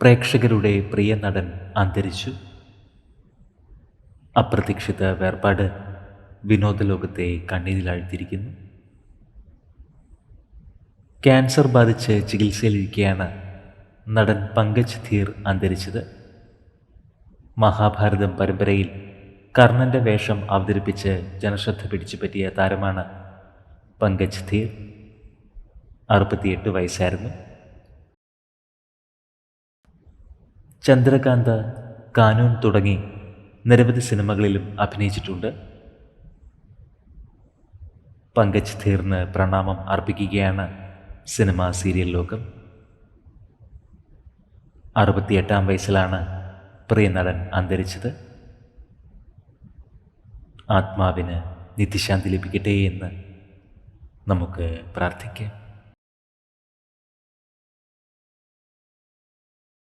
പ്രേക്ഷകരുടെ പ്രിയ നടൻ അന്തരിച്ചു. അപ്രതീക്ഷിത വേർപാട് വിനോദ ലോകത്തെ കണ്ണീരിലാഴ്ത്തിയിരിക്കുന്നു. ക്യാൻസർ ബാധിച്ച് ചികിത്സയിലിരിക്കെയാണ് നടൻ പങ്കജ് ധീർ അന്തരിച്ചത്. മഹാഭാരതം പരമ്പരയിൽ കർണന്റെ വേഷം അവതരിപ്പിച്ച് ജനശ്രദ്ധ പിടിച്ചുപറ്റിയ താരമാണ് പങ്കജ് ധീർ. അറുപത്തിയെട്ട് വയസ്സായിരുന്നു. ചന്ദ്രകാന്ത കാനൂൺ തുടങ്ങി നിരവധി സിനിമകളിലും അഭിനയിച്ചിട്ടുണ്ട്. പങ്കജ് ധീറിന് പ്രണാമം അർപ്പിക്കുകയാണ് സിനിമാ സീരിയൽ ലോകം. അറുപത്തിയെട്ടാം വയസ്സിലാണ് പ്രിയ നടൻ അന്തരിച്ചത്. ആത്മാവിന് നിത്യശാന്തി ലഭിക്കട്ടെ എന്ന് നമുക്ക് പ്രാർത്ഥിക്കാം.